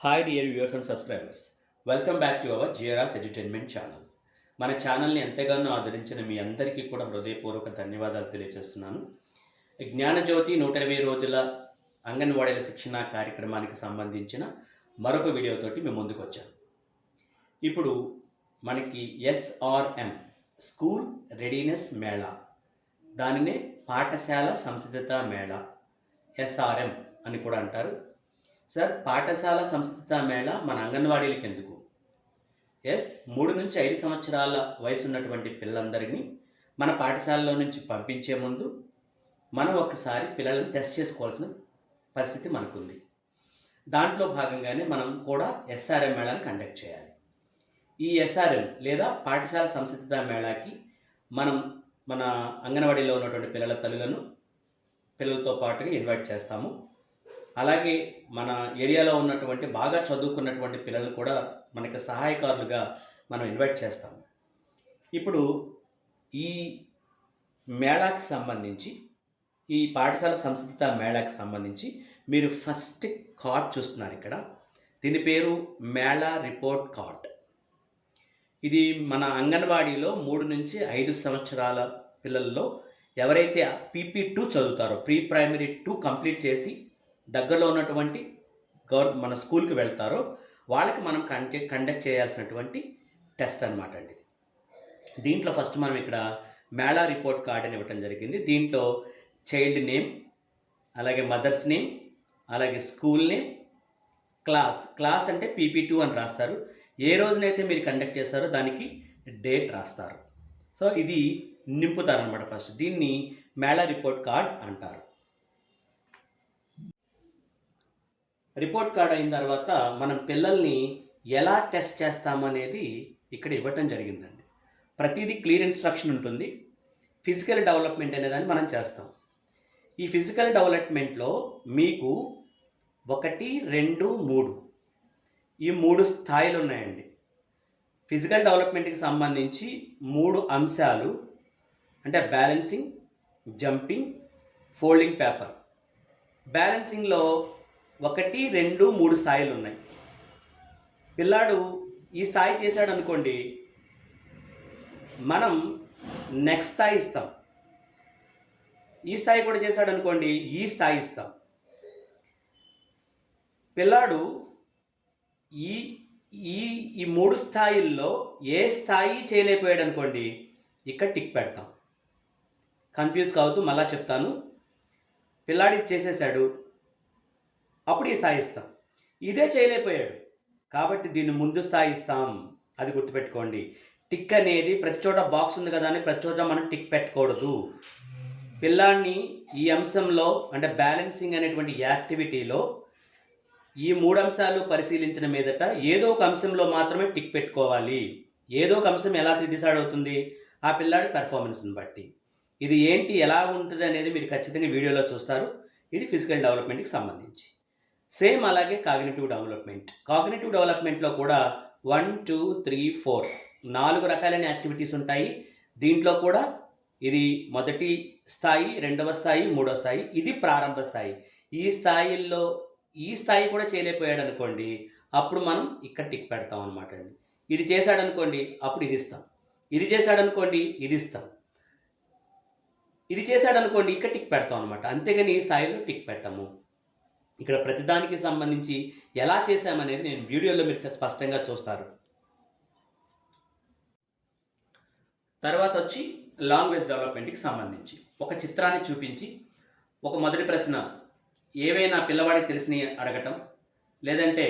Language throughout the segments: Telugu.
Hi dear viewers and subscribers welcome back to our జియరాస్ entertainment channel మన ఛానల్ని ఎంతగానో ఆదరించిన మీ అందరికీ కూడా హృదయపూర్వక ధన్యవాదాలు తెలియజేస్తున్నాను. జ్ఞానజ్యోతి నూట ఇరవై రోజుల అంగన్వాడీల శిక్షణ కార్యక్రమానికి సంబంధించిన మరొక వీడియోతోటి మేము ముందుకు వచ్చాను ఇప్పుడు మనకి ఎస్ఆర్ఎం స్కూల్ రెడీనెస్ మేళా దానినే పాఠశాల సంసిద్ధత మేళా ఎస్ఆర్ఎం అని కూడా అంటారు. సార్ పాఠశాల సంస్కృత మేళ మన అంగన్వాడీలకి ఎందుకు ఎస్ మూడు నుంచి ఐదు సంవత్సరాల వయసు ఉన్నటువంటి పిల్లలందరినీ మన పాఠశాలలో నుంచి పంపించే ముందు మనం ఒక్కసారి పిల్లలను టెస్ట్ చేసుకోవాల్సిన పరిస్థితి మనకుంది. దాంట్లో భాగంగానే మనం కూడా ఎస్ఆర్ఎం మేళాను కండక్ట్ చేయాలి. ఈ ఎస్ఆర్ఎం లేదా పాఠశాల సంసిద్ధత మేళాకి మనం మన అంగన్వాడీలో ఉన్నటువంటి పిల్లల తల్లులను పిల్లలతో పాటుగా ఇన్వైట్ చేస్తాము. అలాగే మన ఏరియాలో ఉన్నటువంటి బాగా చదువుకున్నటువంటి పిల్లలు కూడా మనకి సహాయకారులుగా మనం ఇన్వైట్ చేస్తాము ఇప్పుడు ఈ మేళాకి సంబంధించి ఈ పాఠశాల సంస్కృత మేళాకి సంబంధించి మీరు ఫస్ట్ కార్డ్ చూస్తున్నారు ఇక్కడ. దీని పేరు మేళా రిపోర్ట్ కార్డ్. ఇది మన అంగన్వాడీలో మూడు నుంచి ఐదు సంవత్సరాల పిల్లల్లో ఎవరైతే పీపీ టూ చదువుతారో ప్రీ ప్రైమరీ టూ కంప్లీట్ చేసి దగ్గరలో ఉన్నటువంటి గవర్ మన స్కూల్కి వెళ్తారో వాళ్ళకి మనం కండక్ట్ కండక్ట్ చేయాల్సినటువంటి టెస్ట్ అనమాట అండి దీంట్లో ఫస్ట్ మనం ఇక్కడ మేళా రిపోర్ట్ కార్డ్ అని ఇవ్వటం జరిగింది. దీంట్లో చైల్డ్ నేమ్ అలాగే మదర్స్ నేమ్ అలాగే స్కూల్ నేమ్ క్లాస్ క్లాస్ అంటే పీపీ టూ అని రాస్తారు. ఏ రోజునైతే మీరు కండక్ట్ చేస్తారో దానికి డేట్ రాస్తారు. సో ఇది నింపుతారనమాట ఫస్ట్. దీన్ని మేళా రిపోర్ట్ కార్డ్ అంటారు. రిపోర్ట్ కార్డ్ అయిన తర్వాత మనం పిల్లల్ని ఎలా టెస్ట్ చేస్తామనేది ఇక్కడ ఇవ్వటం జరిగిందండి. ప్రతిదీ క్లియర్ ఇన్స్ట్రక్షన్ ఉంటుంది. ఫిజికల్ డెవలప్మెంట్ అనేదాన్ని మనం చేస్తాం. ఈ ఫిజికల్ డెవలప్మెంట్లో మీకు ఒకటి రెండు మూడు ఈ మూడు స్థాయిలు ఉన్నాయండి. ఫిజికల్ డెవలప్మెంట్కి సంబంధించి మూడు అంశాలు అంటే బ్యాలెన్సింగ్ జంపింగ్ ఫోల్డింగ్ పేపర్. బ్యాలెన్సింగ్లో ఒకటి రెండు మూడు స్థాయిలు ఉన్నాయి. పిల్లాడు ఈ స్థాయి చేశాడు అనుకోండి మనం నెక్స్ట్ స్థాయి ఇస్తాం. ఈ స్థాయి కూడా చేశాడు అనుకోండి ఈ స్థాయి ఇస్తాం. పిల్లాడు ఈ ఈ ఈ మూడు స్థాయిల్లో ఏ స్థాయి చేయలేకపోయాడు అనుకోండి ఇక్కడ టిక్ పెడతాం. కన్ఫ్యూజ్ కావద్దు మళ్ళా చెప్తాను. పిల్లాడి ఇది చేసేసాడు అప్పుడు ఈ స్థాయి ఇస్తాం. ఇదే చేయలేకపోయాడు. కాబట్టి దీన్ని ముందు స్థాయి ఇస్తాం. అది గుర్తుపెట్టుకోండి. టిక్ అనేది ప్రతి చోట బాక్స్ ఉంది కదా అని ప్రతి చోట మనం టిక్ పెట్టకూడదు. పిల్లాడిని ఈ అంశంలో అంటే బ్యాలెన్సింగ్ అనేటువంటి యాక్టివిటీలో ఈ మూడు అంశాలు పరిశీలించిన మీదట ఏదో ఒక అంశంలో మాత్రమే టిక్ పెట్టుకోవాలి. ఏదో ఒక అంశం ఎలా డిసైడ్ అవుతుంది ఆ పిల్లాడి పెర్ఫార్మెన్స్ని బట్టి. ఇది ఏంటి? ఎలా ఉంటుంది అనేది మీరు ఖచ్చితంగా వీడియోలో చూస్తారు. ఇది ఫిజికల్ డెవలప్మెంట్కి సంబంధించి. సేమ్ అలాగే కాగ్నేటివ్ డెవలప్మెంట్. కాగ్నేటివ్ డెవలప్మెంట్లో కూడా వన్ టూ త్రీ ఫోర్ నాలుగు రకాలైన యాక్టివిటీస్ ఉంటాయి. దీంట్లో కూడా ఇది మొదటి స్థాయి రెండవ స్థాయి మూడవ స్థాయి ఇది ప్రారంభ స్థాయి. ఈ స్థాయిల్లో ఈ స్థాయి కూడా చేయలేకపోయాడు అనుకోండి అప్పుడు మనం ఇక్కడ టిక్ పెడతాం అనమాట అండి. ఇది చేశాడనుకోండి అప్పుడు ఇది ఇస్తాం. ఇది చేశాడనుకోండి ఇది ఇస్తాం. ఇది చేశాడనుకోండి ఇక్కడ టిక్ పెడతాం అనమాట అంతేగాని ఈ స్థాయిలో టిక్ పెట్టము. ఇక్కడ ప్రతిదానికి సంబంధించి ఎలా చేశామనేది నేను వీడియోలో మీరు స్పష్టంగా చూస్తారు. తర్వాత వచ్చి లాంగ్వేజ్ డెవలప్మెంట్కి సంబంధించి ఒక చిత్రాన్ని చూపించి ఒక మొదటి ప్రశ్న ఏవైనా పిల్లవాడికి తెలిసినవి అడగటం లేదంటే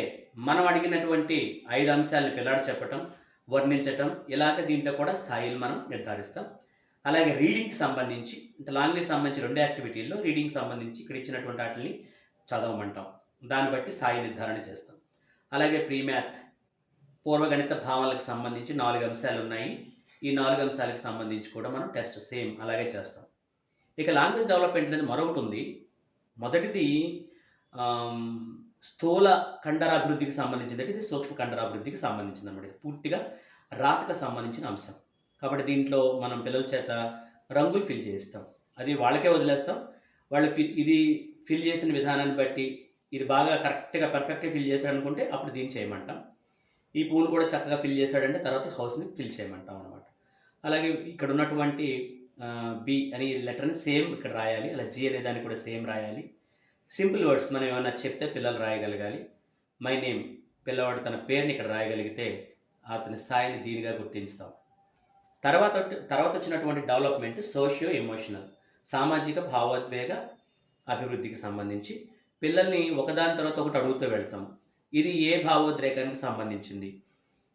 మనం అడిగినటువంటి ఐదు అంశాలను పిల్లాడు చెప్పటం వర్ణించటం ఇలాగ దీంట్లో కూడా స్థాయిలు మనం నిర్ధారిస్తాం. అలాగే రీడింగ్కి సంబంధించి అంటే లాంగ్వేజ్ సంబంధించి రెండు యాక్టివిటీల్లో రీడింగ్ సంబంధించి ఇక్కడ ఇచ్చినటువంటి వాటిని చదవమంటాం. దాన్ని బట్టి స్థాయి నిర్ధారణ చేస్తాం. అలాగే ప్రీ మ్యాథ్ పూర్వగణిత భావనలకు సంబంధించి నాలుగు అంశాలు ఉన్నాయి. ఈ నాలుగు అంశాలకు సంబంధించి కూడా మనం టెస్ట్ సేమ్ అలాగే చేస్తాం. ఇక లాంగ్వేజ్ డెవలప్మెంట్ అనేది మరొకటి ఉంది. మొదటిది స్థూల కండరాభివృద్ధికి సంబంధించింది అంటే ఇది సూక్ష్మ కండరాభివృద్ధికి సంబంధించింది అనమాట ఇది పూర్తిగా రాతకు సంబంధించిన అంశం. కాబట్టి దీంట్లో మనం పిల్లల చేత రంగులు ఫిల్ చేయిస్తాం. అది వాళ్ళకే వదిలేస్తాం. వాళ్ళు ఫిల్ ఇది ఫిల్ చేసిన విధానాన్ని బట్టి ఇది బాగా కరెక్ట్గా పర్ఫెక్ట్గా ఫిల్ చేశాడు అనుకుంటే అప్పుడు దీన్ని చేయమంటాం. ఈ పూలు కూడా చక్కగా ఫిల్ చేశాడంటే తర్వాత హౌస్ని ఫిల్ చేయమంటాం అనమాట అలాగే ఇక్కడ ఉన్నటువంటి బి అని లెటర్ని సేమ్ ఇక్కడ రాయాలి. అలా జీ అనే దాన్ని కూడా సేమ్ రాయాలి. సింపుల్ వర్డ్స్ మనం ఏమైనా చెప్తే పిల్లలు రాయగలగాలి. మై నేమ్ పిల్లవాడు తన పేరుని ఇక్కడ రాయగలిగితే అతని స్థాయిని దీనిగా గుర్తించుతాం. తర్వాత తర్వాత వచ్చినటువంటి డెవలప్మెంట్ సోషియో ఎమోషనల్ సామాజిక భావోద్వేగ అభివృద్ధికి సంబంధించి పిల్లల్ని ఒకదాని తర్వాత ఒకటి అడుగుతూ వెళ్తాం. ఇది ఏ భావోద్వేగానికి సంబంధించింది?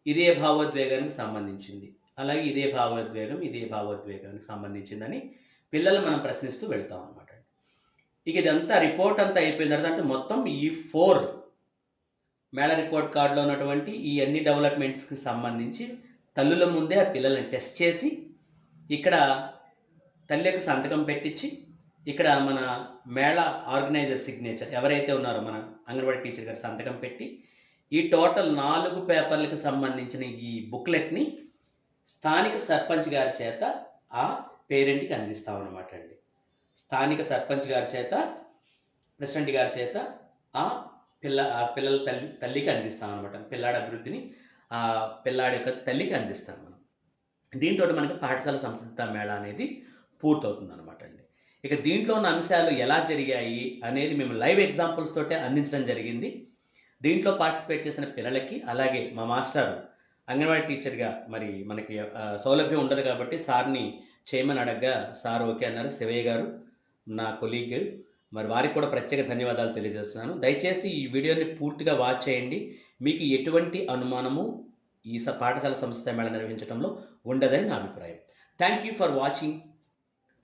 ఇదే భావోద్వేగానికి సంబంధించింది? అలాగే ఇదే భావోద్వేగం ఇదే భావోద్వేగానికి సంబంధించిందని పిల్లలు మనం ప్రశ్నిస్తూ వెళ్తాం అనమాట ఇక ఇదంతా రిపోర్ట్ అంతా అయిపోయిన తర్వాత అంటే మొత్తం ఈ ఫోర్ మేళ రిపోర్ట్ కార్డులో ఉన్నటువంటి ఈ అన్ని డెవలప్మెంట్స్కి సంబంధించి తల్లుల ముందే ఆ పిల్లల్ని టెస్ట్ చేసి ఇక్కడ తల్లికి సంతకం పెట్టించి ఇక్కడ మన మేళ ఆర్గనైజర్ సిగ్నేచర్ ఎవరైతే ఉన్నారో మన అంగన్వాడీ టీచర్ గారు సంతకం పెట్టి ఈ టోటల్ నాలుగు పేపర్లకు సంబంధించిన ఈ బుక్లెట్ని స్థానిక సర్పంచ్ గారి చేత ఆ పేరెంట్కి అందిస్తామన్నమాట అండి. స్థానిక సర్పంచ్ గారి చేత ప్రెసిడెంట్ గారి చేత ఆ పిల్ల ఆ పిల్లల తల్లి తల్లికి అందిస్తామన్నమాట. పిల్లాడి అభివృద్ధిని ఆ పిల్లాడి యొక్క తల్లికి అందిస్తాం మనం. దీంతో మనకి పాఠశాల సంస్కృత మేళ అనేది పూర్తవుతుంది అనమాట అండి. ఇక దీంట్లో ఉన్న అంశాలు ఎలా జరిగాయి అనేది మేము లైవ్ ఎగ్జాంపుల్స్ తోటే అందించడం జరిగింది. దీంట్లో పార్టిసిపేట్ చేసిన పిల్లలకి అలాగే మా మాస్టర్ అంగన్వాడీ టీచర్గా మరి మనకి సౌలభ్యం ఉండదు కాబట్టి సార్ని చేయమని అడగ్గా సార్ ఓకే అన్నారు. శివయ్య గారు నా కొలీగ్ మరి వారికి కూడా ప్రత్యేక ధన్యవాదాలు తెలియజేస్తున్నాను. దయచేసి ఈ వీడియోని పూర్తిగా వాచ్ చేయండి. మీకు ఎటువంటి అనుమానము ఈ స పాఠశాల సంస్థ మేళ నిర్వహించడంలో ఉండదని నా అభిప్రాయం. Thank you for watching.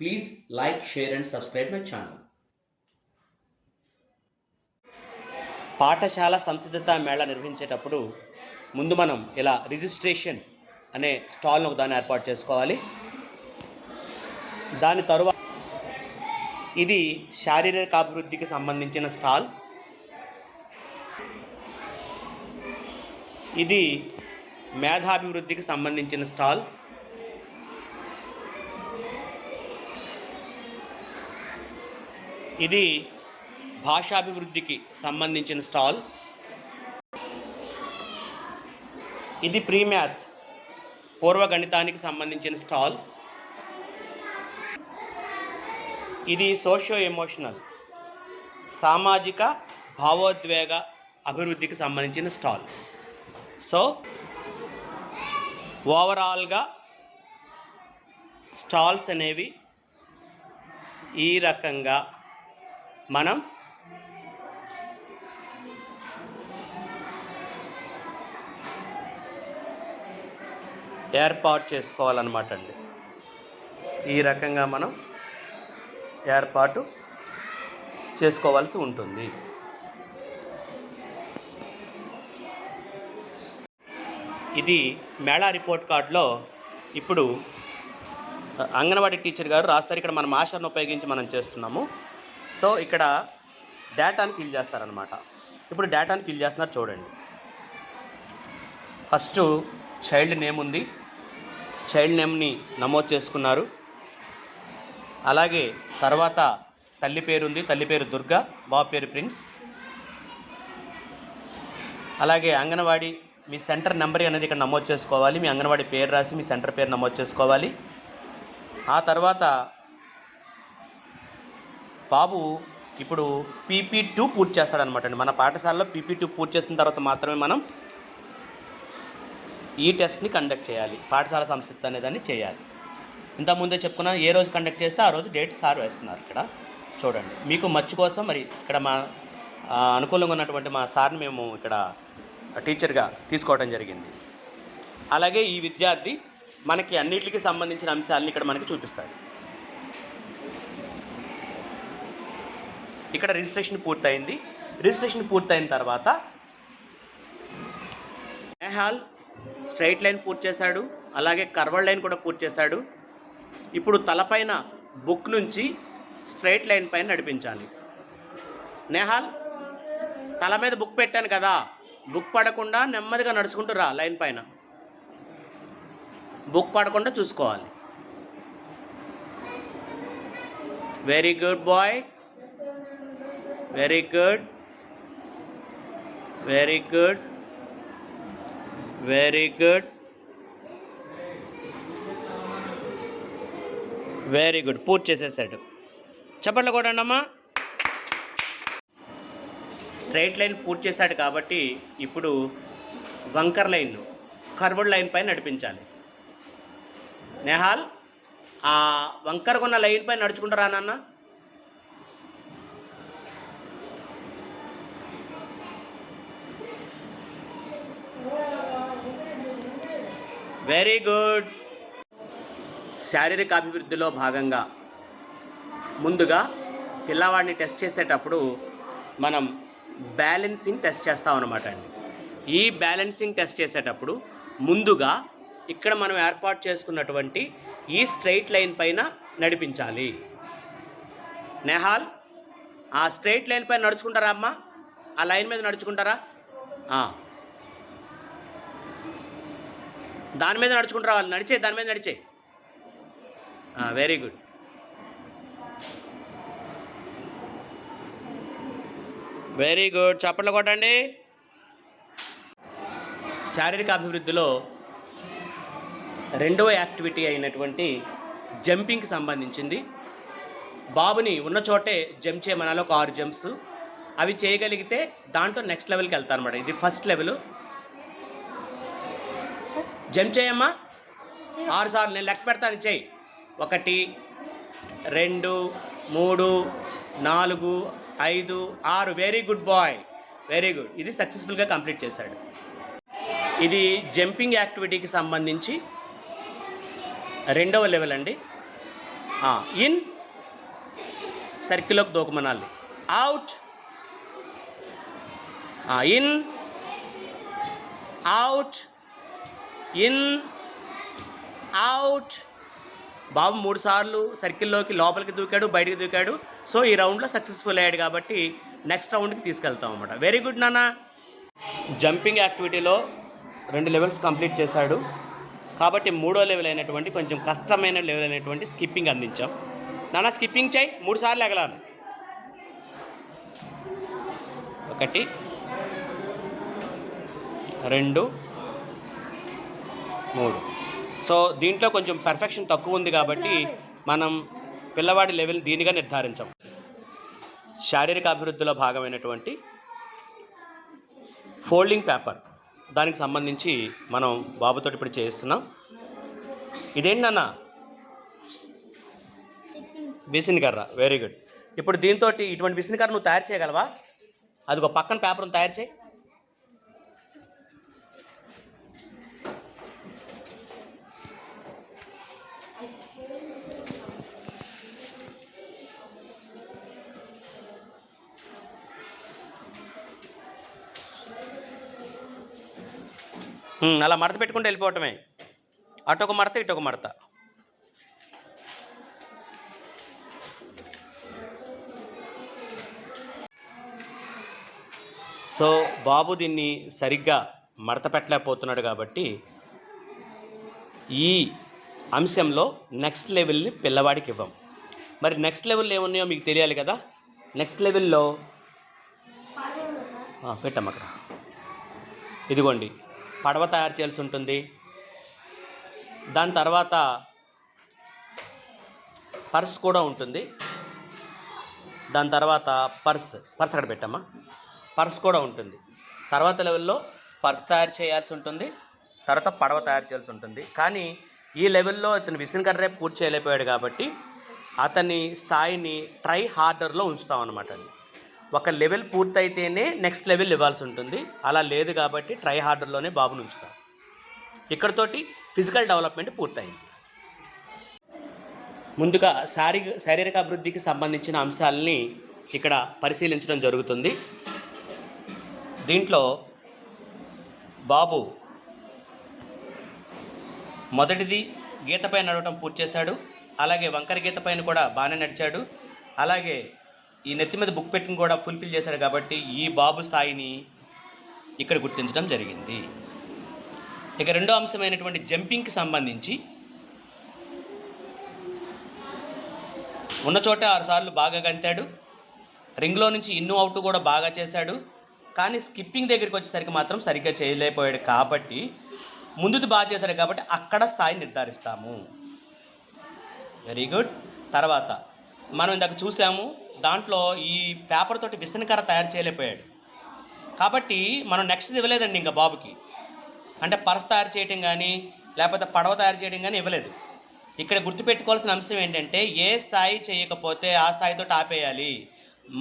Please like share and subscribe my channel పాఠశాల సంసిద్ధత మేళ నిర్వహించేటప్పుడు ముందు మనం ఇలా రిజిస్ట్రేషన్ అనే స్టాల్ను ఒకదాన్ని ఏర్పాటు చేసుకోవాలి. దాని తరువాత ఇది శారీరక అభివృద్ధికి సంబంధించిన స్టాల్. ఇది మేధాభివృద్ధికి సంబంధించిన స్టాల్. ఇది భాషాభివృద్ధికి సంబంధించిన స్టాల్. ఇది ప్రీ మ్యాథ్ పూర్వ గణితానికి సంబంధించిన స్టాల్. ఇది సోషియో ఎమోషనల్ సామాజిక భావోద్వేగ అభివృద్ధికి సంబంధించిన స్టాల్. సో ఓవరాల్గా స్టాల్స్ అనేవి ఈ రకంగా మనం ఏర్పాటు చేసుకోవాలన్నమాట అండి. ఈ రకంగా మనం ఏర్పాటు చేసుకోవాల్సి ఉంటుంది. ఇది మేళా రిపోర్ట్ కార్డులో ఇప్పుడు అంగన్వాడీ టీచర్ గారు రాస్తారు. ఇక్కడ మనం మాస్టర్ని ఉపయోగించి మనం చేస్తున్నాము. సో ఇక్కడ డేటాని ఫిల్ చేస్తారనమాట ఇప్పుడు డేటాని ఫిల్ చేస్తున్నారు చూడండి. ఫస్ట్ చైల్డ్ నేమ్ ఉంది. చైల్డ్ నేమ్ని నమోదు చేసుకున్నారు. అలాగే తర్వాత తల్లి పేరు ఉంది. తల్లి పేరు దుర్గా బాబు పేరు ప్రిన్స్. అలాగే అంగన్వాడీ మీ సెంటర్ నెంబర్ అనేది ఇక్కడ నమోదు చేసుకోవాలి. మీ అంగన్వాడీ పేరు రాసి మీ సెంటర్ పేరు నమోదు చేసుకోవాలి. ఆ తర్వాత బాబు ఇప్పుడు పీపీ టూ పూర్తి చేస్తాడనమాట అండి. మన పాఠశాలలో పీపీ టూ పూర్తి చేసిన తర్వాత మాత్రమే మనం ఈ టెస్ట్ని కండక్ట్ చేయాలి. పాఠశాల సంస్థ అనేదాన్ని చేయాలి. ఇంతకుముందే చెప్పుకున్నా ఏ రోజు కండక్ట్ చేస్తే ఆ రోజు డేట్ సార్ వేస్తున్నారు ఇక్కడ. చూడండి మీకు మర్చి కోసం మరి ఇక్కడ మా అనుకూలంగా ఉన్నటువంటి మా సార్ని మేము ఇక్కడ టీచర్గా తీసుకోవడం జరిగింది. అలాగే ఈ విద్యార్థి మనకి అన్నిటికీ సంబంధించిన అంశాలను ఇక్కడ మనకి చూపిస్తాడు. ఇక్కడ రిజిస్ట్రేషన్ పూర్తయింది. రిజిస్ట్రేషన్ పూర్తయిన తర్వాత నెహాల్ స్ట్రైట్ లైన్ పూర్తి చేశాడు. అలాగే కర్వర్ లైన్ కూడా పూర్తి చేశాడు. ఇప్పుడు తలపైన బుక్ నుంచి స్ట్రైట్ లైన్ పైన నడిపించాలి. నెహాల్ తల మీద బుక్ పెట్టాను కదా. బుక్ పడకుండా నెమ్మదిగా నడుచుకుంటూ రా లైన్ పైన. బుక్ పడకుండా చూసుకోవాలి. Very good boy. Very good. Very good. Very good. Very good. పూర్తి చేసేసాడు. చెప్పండి కూడా అమ్మా స్ట్రైట్ లైన్ పూర్తి చేశాడు కాబట్టి ఇప్పుడు వంకర్ లైన్ కర్వ్డ్ లైన్ పై నడిపించాలి. నేహాల్ ఆ వంకరకున్న ఉన్న లైన్ పైన నడుచుకుంటారా నాన్న. Very good. శారీరక అభివృద్ధిలో భాగంగా ముందుగా పిల్లవాడిని టెస్ట్ చేసేటప్పుడు మనం బ్యాలెన్సింగ్ టెస్ట్ చేస్తాం అనమాట అండి. ఈ బ్యాలెన్సింగ్ టెస్ట్ చేసేటప్పుడు ముందుగా ఇక్కడ మనం ఏర్పాటు చేసుకున్నటువంటి ఈ స్ట్రైట్ లైన్ పైన నడిపించాలి. నెహాల్ ఆ స్ట్రైట్ లైన్ పైన నడుచుకుంటారా అమ్మా? ఆ లైన్ మీద నడుచుకుంటారా ఆ. దాని మీద నడుచుకుంటూ వాళ్ళు నడిచే దాని మీద నడిచే. వెరీ గుడ్ వెరీ గుడ్ చప్పట్లు కొట్టండి. శారీరక అభివృద్ధిలో రెండవ యాక్టివిటీ అయినటువంటి జంపింగ్కి సంబంధించింది. బాబుని ఉన్న చోటే జంప్ చేయమనాలి. ఒక ఆరు జంప్స్. అవి చేయగలిగితే దాంట్లో నెక్స్ట్ లెవెల్కి వెళ్తాను అనమాట ఇది ఫస్ట్ లెవెల్ జంప్ చేయమ్మా. ఆరు సార్లు నేను లెక్క పెడతాను చేయి ఒకటి రెండు మూడు నాలుగు ఐదు ఆరు. Very good boy very good ఇది సక్సెస్ఫుల్గా కంప్లీట్ చేశాడు. ఇది జంపింగ్ యాక్టివిటీకి సంబంధించి రెండవ లెవెల్ అండి. ఇన్ సర్కిల్లోకి దూకమనాలి. Out in out in out. బాబు మూడు సార్లు సర్కిల్లోకి లోపలికి దూకాడు బయటికి దూకాడు. సో ఈ రౌండ్లో సక్సెస్ఫుల్ అయ్యాడు కాబట్టి నెక్స్ట్ రౌండ్కి తీసుకెళ్తాం అనమాట వెరీ గుడ్ నాన్న. జంపింగ్ యాక్టివిటీలో రెండు లెవెల్స్ కంప్లీట్ చేశాడు. కాబట్టి మూడో లెవెల్ అయినటువంటి కొంచెం కష్టమైన లెవెల్ అయినటువంటి స్కిప్పింగ్ అందించాం. నాన్న స్కిప్పింగ్ చేయి. మూడు సార్లు ఎగలాను ఒకటి. రెండు. మూడు. సో దీంట్లో కొంచెం పర్ఫెక్షన్ తక్కువ ఉంది కాబట్టి మనం పిల్లవాడి లెవెల్ దీనిగా నిర్ధారించాం. శారీరక అభివృద్ధిలో భాగమైనటువంటి ఫోల్డింగ్ పేపర్ దానికి సంబంధించి మనం బాబుతో ఇప్పుడు చేయిస్తున్నాం ఇదేంటన్నా విసిన్ కర్ర. వెరీ గుడ్ ఇప్పుడు దీంతో ఇటువంటి విసిన్ కర్ర నువ్వు తయారు చేయగలవా? అది ఒక పక్కన పేపర్ను తయారు చేయి. అలా మడత పెట్టుకుంటూ వెళ్ళిపోవటమే. అటు ఒక మడత ఇటొక మడత. సో బాబు దీన్ని సరిగ్గా మడత పెట్టలేకపోతున్నాడు కాబట్టి ఈ అంశంలో నెక్స్ట్ లెవెల్ని పిల్లవాడికి ఇవ్వం. మరి నెక్స్ట్ లెవెల్ ఏమున్నాయో మీకు తెలియాలి కదా? నెక్స్ట్ లెవెల్లో ఆ, అక్కడ. ఇదిగోండి. పడవ తయారు చేయాల్సి ఉంటుంది. దాని తర్వాత పర్స్ కూడా ఉంటుంది. దాని తర్వాత పర్స్ పర్స్ అక్కడ పెట్టమ్మా. పర్స్ కూడా ఉంటుంది. తర్వాత లెవెల్లో పర్స్ తయారు చేయాల్సి ఉంటుంది. తర్వాత పడవ తయారు చేయాల్సి ఉంటుంది. కానీ ఈ లెవెల్లో ఇతను విసిన్ కర్రే పూర్తి చేయలేకపోయాడు కాబట్టి అతని స్థాయిని ట్రై హార్డర్లో ఉంచుతాం అనమాట ఒక లెవెల్ పూర్తయితేనే నెక్స్ట్ లెవెల్ ఇవ్వాల్సి ఉంటుంది. అలా లేదు కాబట్టి ట్రై హార్డర్లోనే బాబుని ఉంచుతాం. ఇక్కడతోటి ఫిజికల్ డెవలప్మెంట్ పూర్తయింది. ముందుగా శారీ శారీరక అభివృద్ధికి సంబంధించిన అంశాలని ఇక్కడ పరిశీలించడం జరుగుతుంది. దీంట్లో బాబు మొదటిది గీతపై నడవటం పూర్తి చేశాడు. అలాగే వంకర గీతపైన కూడా బాగానే నడిచాడు. అలాగే ఈ నెత్తి మీద బుక్ పెట్టిన కూడా ఫుల్ఫిల్ చేశాడు కాబట్టి ఈ బాబు స్థాయిని ఇక్కడ గుర్తించడం జరిగింది. ఇక రెండో అంశమైనటువంటి జంపింగ్కి సంబంధించి ఉన్న చోట ఆరుసార్లు బాగా గంతాడు. రింగ్లో నుంచి ఇన్ను అవుట్ కూడా బాగా చేశాడు. కానీ స్కిప్పింగ్ దగ్గరికి వచ్చేసరికి మాత్రం సరిగ్గా చేయలేకపోయాడు కాబట్టి ముందుది బాగా చేశాడు కాబట్టి అక్కడ స్థాయి నిర్ధారిస్తాము. వెరీ గుడ్ తర్వాత మనం ఇందాక చూసాము దాంట్లో ఈ పేపర్ తోటి విసనకర తయారు చేయలేకపోయాడు. కాబట్టి మనం నెక్స్ట్ ఇవ్వలేదండి ఇంకా బాబుకి. అంటే పరస తయారు చేయడం కానీ లేకపోతే పడవ తయారు చేయడం కానీ ఇవ్వలేదు. ఇక్కడ గుర్తుపెట్టుకోవాల్సిన అంశం ఏంటంటే ఏ స్థాయి చేయకపోతే ఆ స్థాయితో ఆపేయాలి.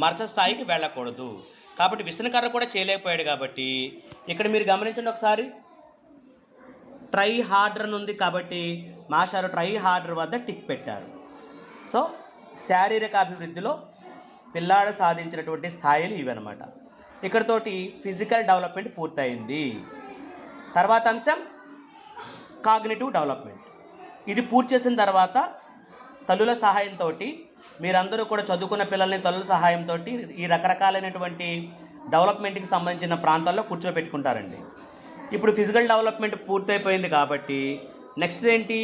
మరచ స్థాయికి వెళ్ళకూడదు. కాబట్టి విసనకర్ర కూడా చేయలేకపోయాడు కాబట్టి ఇక్కడ మీరు గమనించండి ఒకసారి. ట్రై హార్డర్ అని ఉంది కాబట్టి మాషారు ట్రై హార్డర్ వద్ద టిక్ పెట్టారు. సో శారీరక అభివృద్ధిలో పిల్లాడు సాధించినటువంటి స్థాయిలు ఇవన్నమాట. ఇక్కడతోటి ఫిజికల్ డెవలప్మెంట్ పూర్తయింది. తర్వాత అంశం కాగ్నిటివ్ డెవలప్మెంట్. ఇది పూర్తి చేసిన తర్వాత తల్లుల సహాయంతో మీరందరూ కూడా చదువుకున్న పిల్లల్ని తల్లుల సహాయంతో ఈ రకరకాలైనటువంటి డెవలప్మెంట్కి సంబంధించిన ప్రాంతాల్లో కూర్చోబెట్టుకుంటారండి. ఇప్పుడు ఫిజికల్ డెవలప్మెంట్ పూర్తయిపోయింది కాబట్టి నెక్స్ట్ ఏంటి?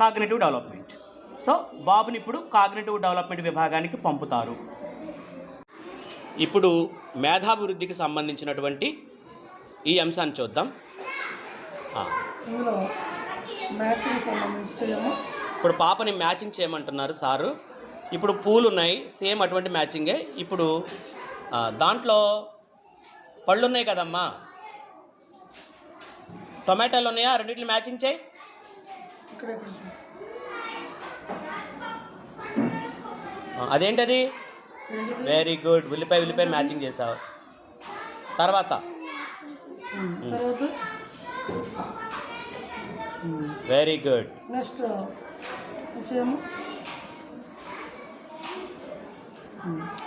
Cognitive development. సో బాబుని ఇప్పుడు కాగ్నేటివ్ డెవలప్మెంట్ విభాగానికి పంపుతారు. ఇప్పుడు మేధాభివృద్ధికి సంబంధించినటువంటి ఈ అంశాన్ని చూద్దాం. ఆ, ఇందులో మ్యాచింగ్ సంబంధించి చేయము. ఇప్పుడు పాపని మ్యాచింగ్ చేయమంటున్నారు సారు. ఇప్పుడు పూలు ఉన్నాయి సేమ్ అటువంటి మ్యాచింగే. ఇప్పుడు ఆ, దాంట్లో పళ్ళు ఉన్నాయి కదమ్మా. టొమాటోలు ఉన్నాయా రెండింటిని మ్యాచింగ్ చేయి ఇక్కడ ఇక్కడ చూడు. ఆ, అదేంటది? వెరీ గుడ్ ఉల్లిపాయ ఉల్లిపాయ మ్యాచింగ్ చేసావు. తర్వాత? Very good next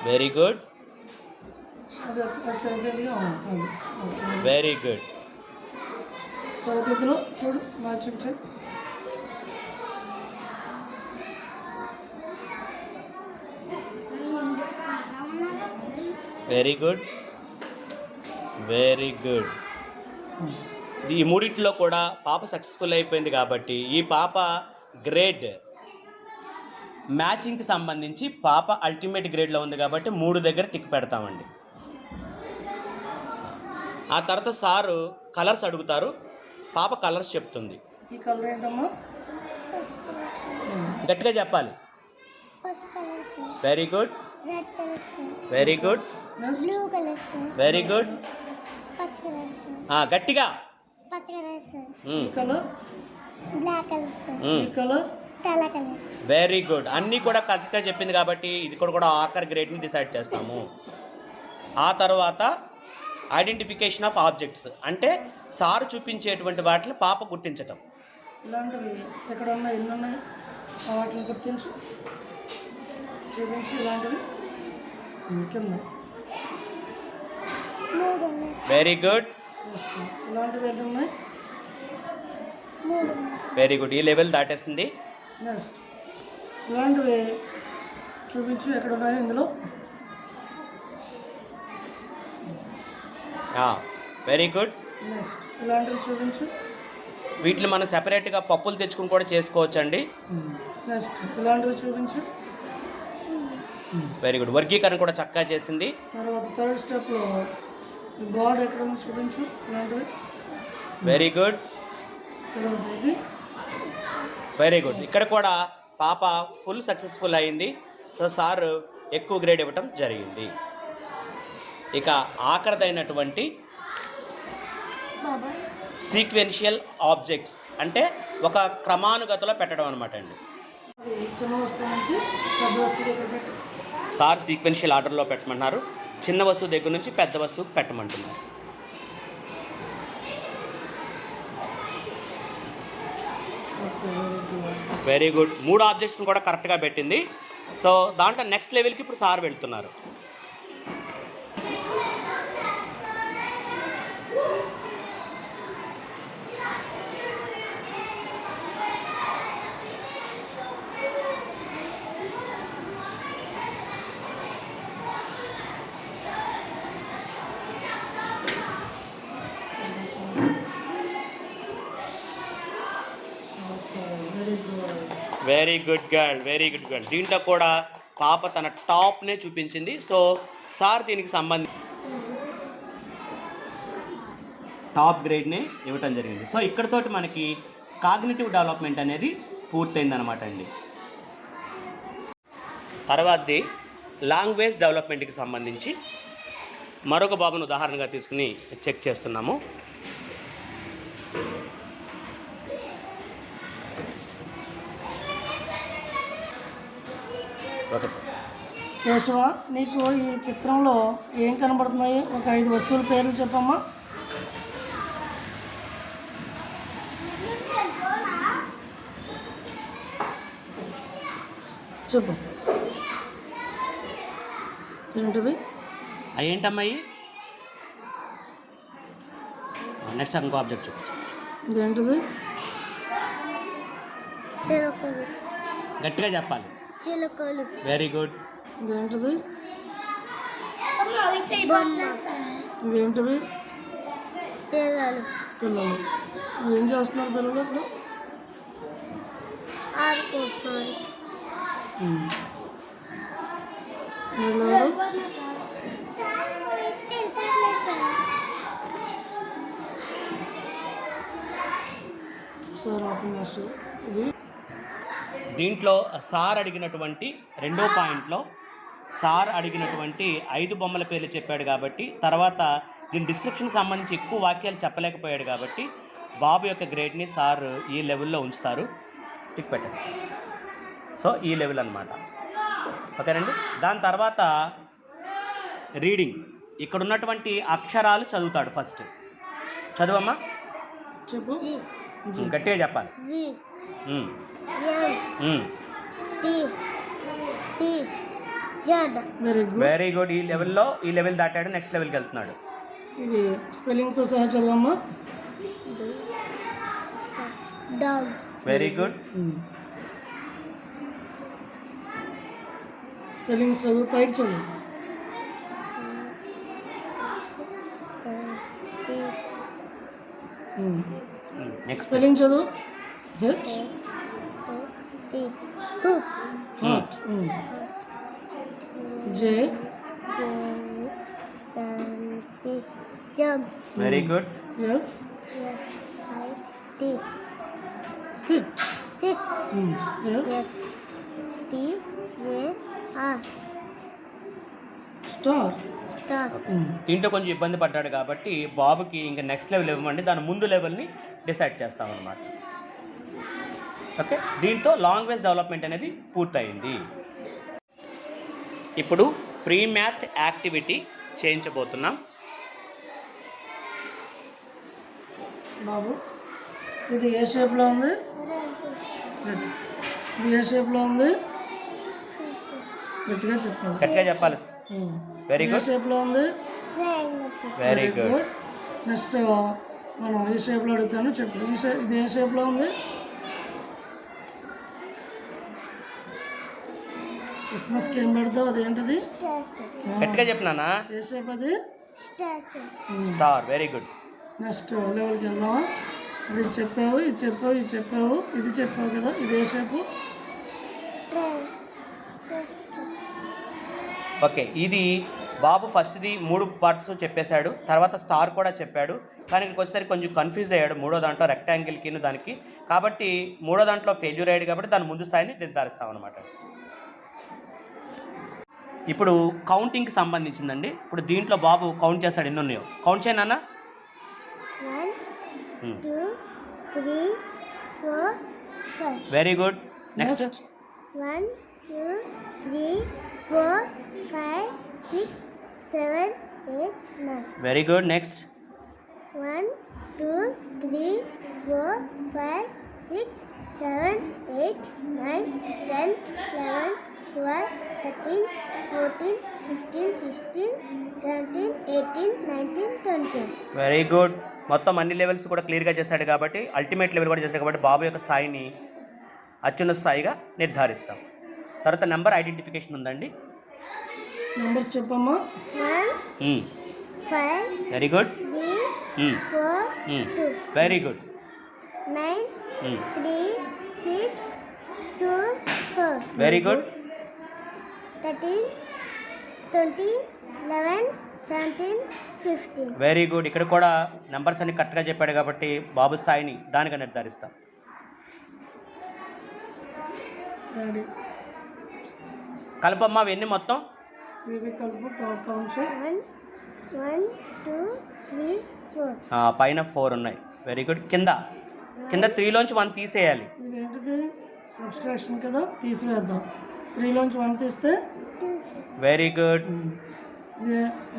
very good. Very good తర్వాత ఇందులో చూడు matching very good very good ఈ మూడిట్లో కూడా పాప సక్సెస్ఫుల్ అయిపోయింది కాబట్టి ఈ పాప గ్రేడ్ మ్యాచింగ్కి సంబంధించి పాప అల్టిమేట్ గ్రేడ్లో ఉంది కాబట్టి మూడు దగ్గర టిక్ పెడతామండి. ఆ తర్వాత సారు కలర్స్ అడుగుతారు. పాప కలర్స్ చెప్తుంది. ఈ కలర్ ఏంటమ్మా? గట్టిగా చెప్పాలి. Very good red very good very good పచ్చ గట్టిగా. పచ్చ కలర్స్ ఈ కలర్ బ్లాక్ కలర్స్ ఈ కలర్ తెల్ల కలర్స్ వెరీ గుడ్ అన్నీ కూడా కరెక్ట్గా చెప్పింది కాబట్టి ఇది కూడా కూడా ఆఖరి గ్రేడ్ని డిసైడ్ చేస్తాము. ఆ తర్వాత ఐడెంటిఫికేషన్ ఆఫ్ ఆబ్జెక్ట్స్ అంటే సారు చూపించేటువంటి వాటిని పాప గుర్తించటం. ఇలాంటివి ఎక్కడ ఉన్నాయి ఎన్ని ఉన్నాయి వాటిని గుర్తించు. చూపించి ఇలాంటివి ఉమ్, కింద మూడు ఉన్నాయి వెరీ గుడ్ వెరీ గుడ్ ఈ లెవెల్ దాటేసింది. నెక్స్ట్ ఇలాంటివి చూపించు ఎక్కడ ఉన్నాయి ఇందులో? వెరీ గుడ్ నెక్స్ట్ ఇలాంటివి చూపించు. వీటిని మనం సెపరేట్గా పప్పులు తెచ్చుకుని కూడా చేసుకోవచ్చండి. నెక్స్ట్ ఇలాంటివి చూపించు. వెరీ గుడ్ వర్గీకరణ కూడా చక్కగా చేసింది. తర్వాత థర్డ్ స్టెప్లో ఈ బార్డ్ ఎక్కడ ఉంది చూపించు ఇలాంటివి. వెరీ గుడ్ తర్వాత ఇది. వెరీ గుడ్ ఇక్కడ కూడా పాప ఫుల్ సక్సెస్ఫుల్ అయింది. సో సార్ ఎక్కువ గ్రేడ్ ఇవ్వటం జరిగింది. ఇక ఆఖరిదైనటువంటి బాబా సీక్వెన్షియల్ ఆబ్జెక్ట్స్ అంటే ఒక క్రమానుగతలో పెట్టడం అనమాట అండి. చిన్న వస్తువు నుంచి పెద్ద వస్తువు దగ్గర పెట్టి సార్ సీక్వెన్షియల్ ఆర్డర్లో పెట్టమన్నారు. చిన్న వస్తువు దగ్గర నుంచి పెద్ద వస్తువుకి పెట్టమంటున్నారు. వెరీ గుడ్ వెరీ గుడ్ మూడు ఆబ్జెక్ట్స్ని కూడా కరెక్ట్గా పెట్టింది. సో దాంట్లో నెక్స్ట్ లెవెల్కి ఇప్పుడు సార్ వెళ్తున్నారు okay very good girl very good girl దీంట్లో కూడా పాప తన టాప్నే చూపించింది. సో సార్ దీనికి సంబంధించి టాప్ గ్రేడ్ని ఇవ్వటం జరిగింది. సో ఇక్కడతోటి మనకి కాగ్నేటివ్ డెవలప్మెంట్ అనేది పూర్తయింది అనమాట అండి. తర్వాతది లాంగ్వేజ్ డెవలప్మెంట్కి సంబంధించి మరొక బాబును ఉదాహరణగా తీసుకుని చెక్ చేస్తున్నాము. Okay sir. కేశవ నీకు ఈ చిత్రంలో ఏం కనబడుతున్నాయి? ఒక ఐదు వస్తువుల పేర్లు చెప్పమ్మా. చెప్పు. ఏంటివి? అవి ఏంటమ్మాయి నెక్స్ట్ ఇంకో ఆబ్జెక్ట్ చూపించు. ఇదేంటిది? గట్టిగా చెప్పాలి. చిలుకలు. వెరీ గుడ్ ఇదేంటిది? ఇవేంటివి పిల్లలు. పిల్లలు. ఏం చేస్తున్నారు పిల్లలు ఇప్పుడు ఆడుకుంటున్నారు. సార్ ఆపండి మాస్టర్ ఇది. దీంట్లో సార్ అడిగినటువంటి రెండో పాయింట్లో సార్ అడిగినటువంటి ఐదు బొమ్మల పేర్లు చెప్పాడు కాబట్టి తర్వాత దీని డిస్క్రిప్షన్ సంబంధించి ఎక్కువ వాక్యాలు చెప్పలేకపోయాడు కాబట్టి బాబు యొక్క గ్రేడ్ని సార్ ఈ లెవెల్లో ఉంచుతారు. టిక్ పెట్టండి సార్. సో ఈ లెవెల్ అనమాట ఓకేనండి? దాని తర్వాత రీడింగ్. ఇక్కడ ఉన్నటువంటి అక్షరాలు చదువుతాడు ఫస్ట్. చదువమ్మా? చెప్పు. జి. గట్టిగా చెప్పాలి. వెరీ గుడ్ వెరీ గుడ్ ఈ లెవెల్లో ఈ లెవెల్ దాటాడు నెక్స్ట్ లెవెల్కి వెళ్తున్నాడు. ఇది స్పెల్లింగ్తో సహా చదవమ్మా. డాగ్. వెరీ గుడ్ స్పెల్లింగ్స్ చదువు పైకి చదువు. నెక్స్ట్. స్పెల్లింగ్ చదువు. H T who heart J very good S sit sit S S T A R star star దీంట్లో కొంచెం ఇబ్బంది పడ్డాడు కాబట్టి బాబుకి ఇంకా నెక్స్ట్ లెవెల్ ఇవ్వమండి దాని ముందు లెవెల్ని డిసైడ్ చేస్తాం అనమాట ఓకే? దీంతో లాంగ్వేజ్ డెవలప్మెంట్ అనేది పూర్తయింది. ఇప్పుడు ప్రీ మ్యాథ్ యాక్టివిటీ చేయించబోతున్నాం. బాబు ఇది ఏ షేప్లో ఉంది. ఇది ఏ షేప్లో ఉంది? గట్టిగా చెప్పాలి. గట్టిగా చెప్పాలి. వెరీ గుడ్ షేప్లో ఉంది? వెరీ గుడ్ నెక్స్ట్ మనం ఈ షేప్లో అడుగుతాను చెప్పు. ఈ షేప్ ఇది ఏ షేప్లో ఉంది? క్రిస్మస్కి ఏం పెడతావు? అదేంటిది? గట్టిగా చెప్పినానా ఏ షేప్ అది? Star star very good. Next లెవెల్కి వెళ్దామా? ఇప్పుడు ఇది చెప్పావు ఇది చెప్పావు ఇది చెప్పావు ఇది చెప్పావు కదా ఇది ఏ షేపు? ఓకే ఇది బాబు ఫస్ట్ది మూడు పార్ట్స్ చెప్పేశాడు తర్వాత స్టార్ కూడా చెప్పాడు కానీ ఇక్కడికి వచ్చేసరికి కొంచెం కన్ఫ్యూజ్ అయ్యాడు మూడో దాంట్లో రెక్టాంగిల్కి దానికి. కాబట్టి మూడో దాంట్లో ఫెయిల్యూర్ అయ్యాడు కాబట్టి దాని ముందు స్థాయిని నిర్ధారిస్తాం అనమాట ఇప్పుడు కౌంటింగ్కి సంబంధించిందండి. ఇప్పుడు దీంట్లో బాబు కౌంట్ చేస్తాడు ఎన్ని ఉన్నాయో కౌంట్ చేయనా very good next next one two three four five six seven eight nine very good next one two three four five six seven eight nine ten eleven twelve thirteen fourteen fifteen sixteen seventeen eighteen nineteen twenty very good మొత్తం అన్ని లెవెల్స్ కూడా క్లియర్గా చేశాడు కాబట్టి అల్టిమేట్ లెవెల్ కూడా చేశాడు కాబట్టి బాబు యొక్క స్థాయిని అత్యున్నత స్థాయిగా నిర్ధారిస్తాం. తర్వాత నెంబర్ ఐడెంటిఫికేషన్ ఉందండి. నెంబర్స్ చెప్పమ్మా. Very good very good nine three six two four very good thirteen twenty eleven seventeen fifteen very good ఇక్కడ కూడా నెంబర్స్ అన్ని కరెక్ట్గా చెప్పాడు కాబట్టి బాబు స్థాయిని దానిగా నిర్ధారిస్తాం. కలపమ్మ అవన్నీ మొత్తం? పైన ఫోర్ ఉన్నాయి. వెరీ గుడ్ కింద? కింద త్రీలోంచి వన్ తీసేయాలి. కదా? తీసివేద్దాం. త్రీలోంచి వన్ తీస్తే వెరీ గుడ్.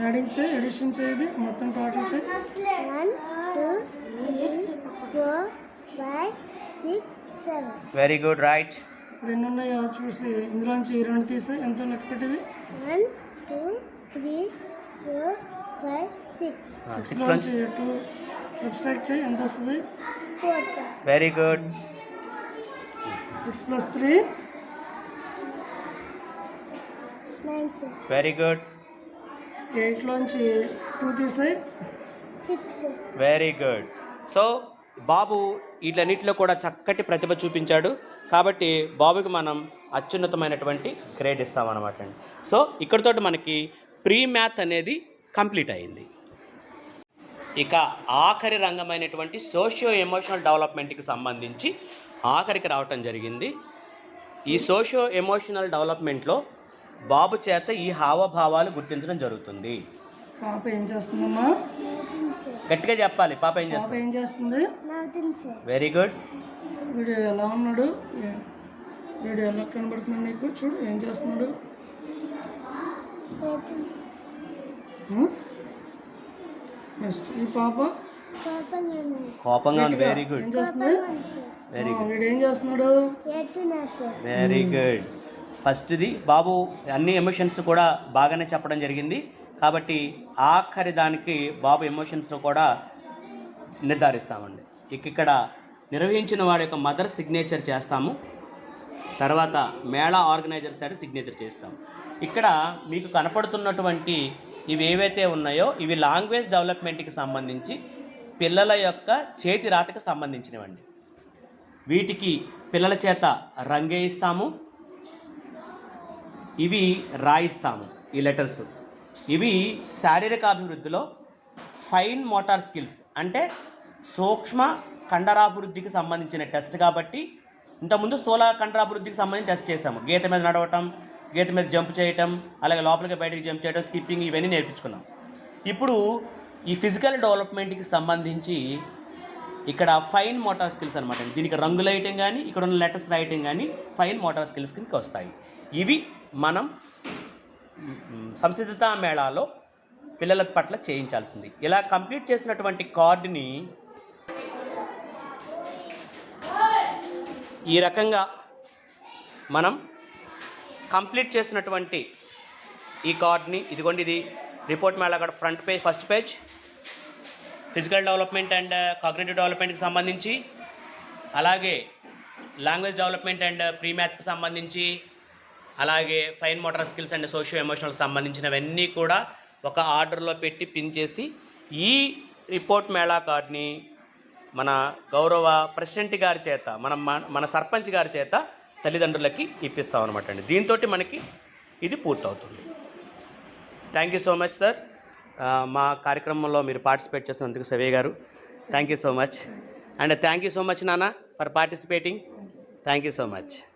యాడింగ్ చేయి ఎడిషన్ చేయది మొత్తం టోటల్ చేయి. Very good right. ఎన్ని ఉన్నాయో చూసి ఇందులోంచి రెండు తీసి ఎంతో లెక్క పెట్టివి. One two three four five six. లోంచి టూ సబ్స్ట్రాక్ట్ చేయి ఎంత వస్తుంది? Very good. Six plus three nine sir very good. ఎయిట్లోంచి two తీసాయి. Six very good. So బాబు వీటన్నిటిలో కూడా చక్కటి ప్రతిభ చూపించాడు. కాబట్టి బాబుకి మనం అత్యున్నతమైనటువంటి గ్రేడ్ ఇస్తామన్నమాట అండి. సో ఇక్కడితోటి మనకి ప్రీ మ్యాథ్ అనేది కంప్లీట్ అయింది. ఇక ఆఖరి రంగమైనటువంటి సోషియో ఎమోషనల్ డెవలప్మెంట్కి సంబంధించి ఆఖరికి రావటం జరిగింది. ఈ సోషియో ఎమోషనల్ డెవలప్మెంట్లో బాబు చేత ఈ హావభావాలు గుర్తించడం జరుగుతుంది. పాప ఏం చేస్తుందమ్మా? గట్టిగా చెప్పాలి పాప ఏం పాప చేస్తుంది? ఏం చేస్తుంది? వెరీ గుడ్ వీడు ఎలా ఉన్నాడు? ఏ- వీడు ఎలా కనబడుతున్నాడు నీకు? చూడు ఏం చేస్తున్నాడు? నెక్స్ట్ ఈ పాప? కోపంగా వెరీ ఏం గుడ్ చేస్తుంది? వెరీ ఆ, గుడ్ వీడు ఏం చేస్తున్నాడు? వెరీ గుడ్ ఫస్ట్ది బాబు అన్ని ఎమోషన్స్ కూడా బాగానే చెప్పడం జరిగింది. కాబట్టి ఆఖరి దానికి బాబు ఎమోషన్స్ను కూడా నిర్ధారిస్తామండి. ఇక ఇక్కడ నిర్వహించిన వాడి యొక్క మదర్ సిగ్నేచర్ చేస్తాము. తర్వాత మేళా ఆర్గనైజర్స్ దగ్గర సిగ్నేచర్ చేస్తాం ఇక్కడ మీకు కనపడుతున్నటువంటి ఇవి ఏవైతే ఉన్నాయో ఇవి లాంగ్వేజ్ డెవలప్మెంట్కి సంబంధించి పిల్లల యొక్క చేతి రాతకి సంబంధించినవండి. వీటికి పిల్లల చేత రంగేయిస్తాము. ఇవి రాయిస్తాము ఈ లెటర్స్. ఇవి శారీరక అభివృద్ధిలో ఫైన్ మోటార్ స్కిల్స్ అంటే సూక్ష్మ కండరాభివృద్ధికి సంబంధించిన టెస్ట్ కాబట్టి ఇంతకుముందు స్థూల కండరాభివృద్ధికి సంబంధించి టెస్ట్ చేసాము గీత మీద నడవటం గీత మీద జంప్ చేయటం అలాగే లోపలికి బయటకి జంప్ చేయడం స్కిప్పింగ్ ఇవన్నీ నేర్పించుకున్నాం. ఇప్పుడు ఈ ఫిజికల్ డెవలప్మెంట్కి సంబంధించి ఇక్కడ ఫైన్ మోటార్ స్కిల్స్ అనమాట దీనికి రంగులు వేయటం కానీ ఇక్కడ ఉన్న లెటర్స్ రాయటం కానీ ఫైన్ మోటార్ స్కిల్స్ కిందకి వస్తాయి. ఇవి మనం సంసిద్ధతా మేళాలో పిల్లల పట్ల చేయించాల్సింది. ఇలా కంప్లీట్ చేసినటువంటి కార్డుని ఈ రకంగా మనం కంప్లీట్ చేసినటువంటి ఈ కార్డ్ని ఇదిగోండి ఇది రిపోర్ట్ మేళా కూడా front page first page. Physical development and cognitive డెవలప్మెంట్కి సంబంధించి అలాగే లాంగ్వేజ్ డెవలప్మెంట్ అండ్ ప్రీ మ్యాథ్కి సంబంధించి అలాగే fine motor skills and socio emotional సంబంధించినవన్నీ కూడా ఒక ఆర్డర్లో పెట్టి పిన్ చేసి ఈ రిపోర్ట్ మేళా కార్డ్ని మన గౌరవ ప్రెసిడెంట్ గారి చేత మన మన- మన సర్పంచ్ గారి చేత తల్లిదండ్రులకి ఇప్పిస్తాం అనమాట అండి. దీంతో మనకి ఇది పూర్తవుతుంది. Thank you so much sir మా కార్యక్రమంలో మీరు పార్టిసిపేట్ చేసినందుకు సవే గారు. Thank you so much and thank you so much నాన్న for participating thank you so much